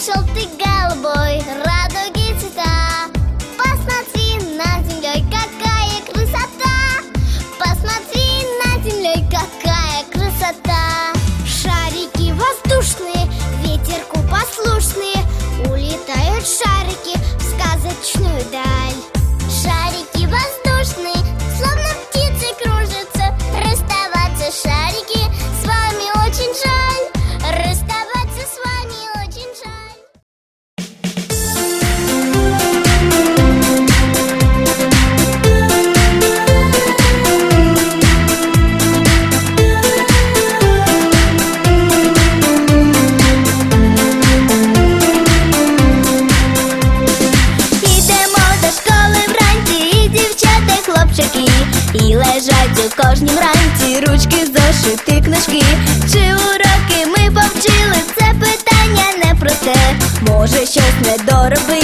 желтый, голубой, радуги цвета. Посмотри на землей, какая красота. Посмотри на землей, какая красота. Шарики воздушные, ветерку послушные Улетают шарики в сказочную даль читати книжки, чи уроки ми повчили, це питання не про те, може щось не доробити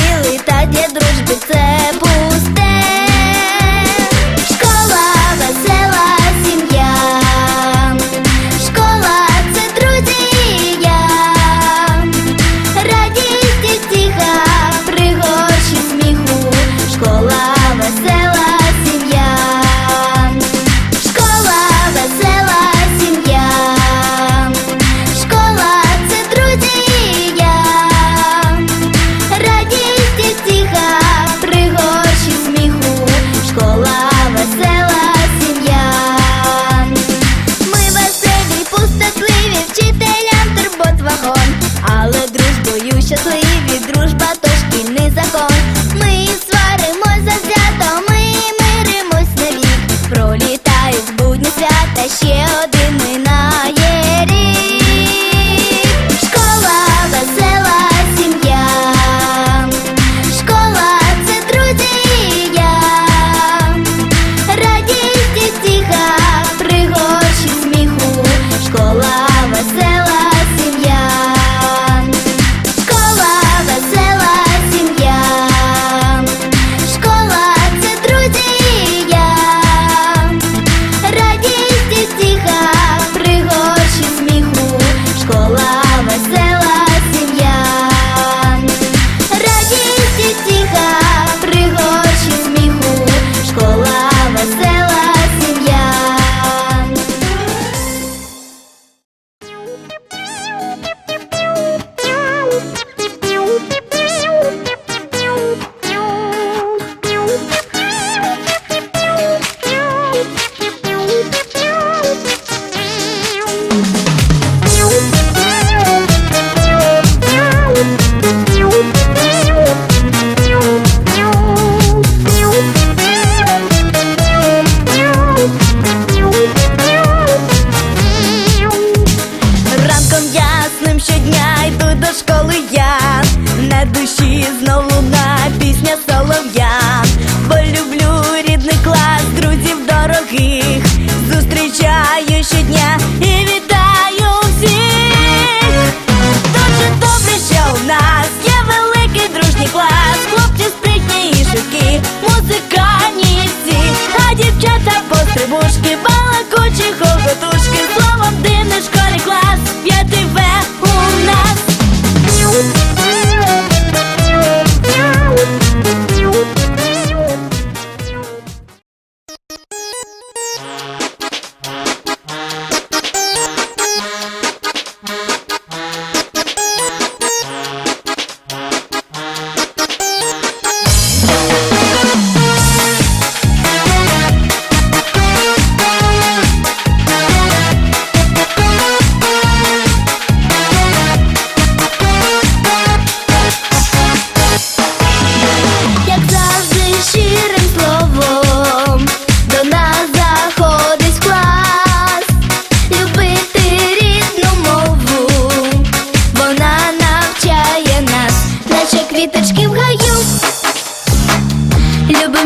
吃喝喝的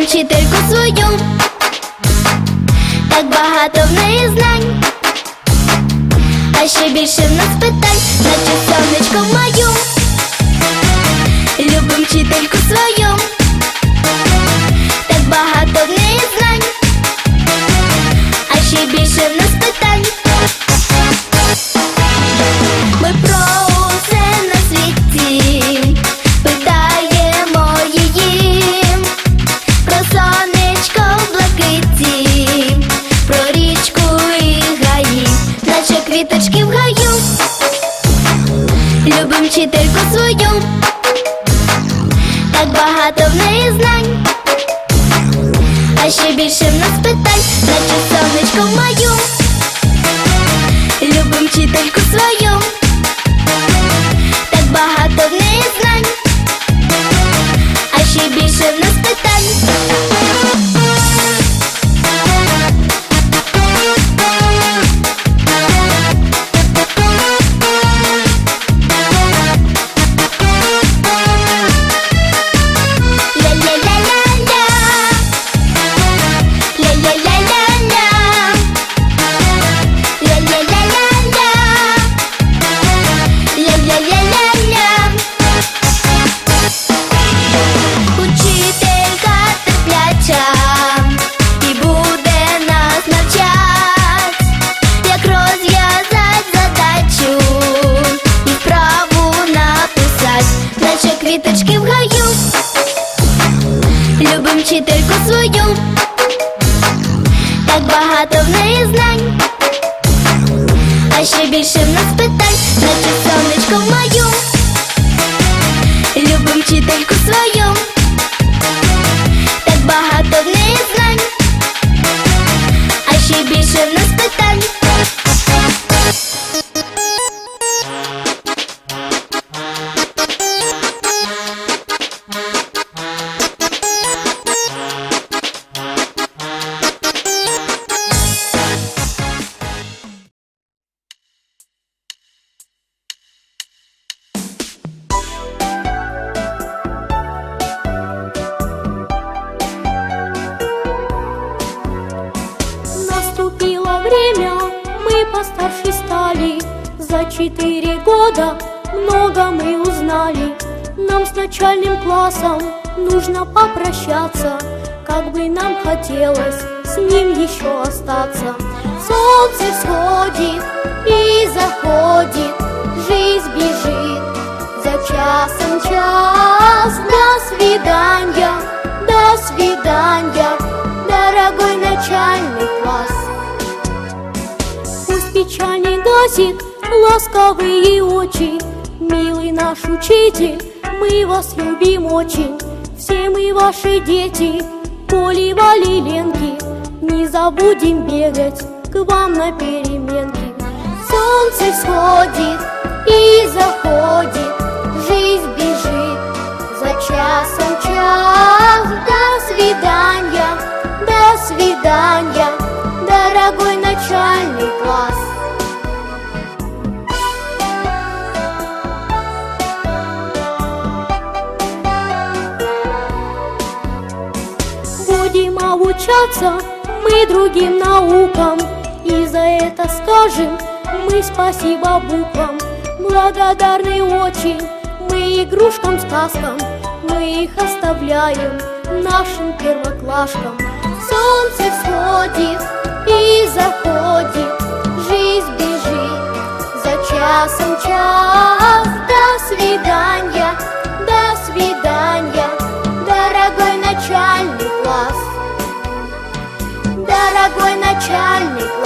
учительку свою, так багато в неї знань, а ще більше в нас питань, наче сонечко маю, любим вчительку свою, так багато в неї. Квіточки в гаю, любим вчительку свою, так багато в неї знань, а ще більше в нас питань, наче сонечко в маю, любим вчительку свою, так багато в неї знань, а ще більше в нас питань, наче сонечко в мою. Любим вчительку свою, так багато в неї знань, а ще більше в нас четыре года много мы узнали. Нам с начальным классом нужно попрощаться Как бы нам хотелось с ним еще остаться. Солнце всходит и заходит Жизнь бежит. За часом час До свидания, до свидания Дорогой начальный класс. Пусть печаль не гасит ласковые очи Милый наш учитель, мы вас любим очень. Все мы ваши дети, Коли, Вали, Ленки Не забудем бегать к вам на переменки. Солнце всходит и заходит Жизнь бежит за часом час. До свидания, до свидания Дорогой начальный класс сдаться мы другим наукам. И за это скажем мы спасибо буквам. Благодарны очень мы игрушкам, сказкам. Мы их оставляем нашим первоклашкам. Солнце всходит и заходит Жизнь бежит. За часом час. До свидания, до свидания. дорогой начальник.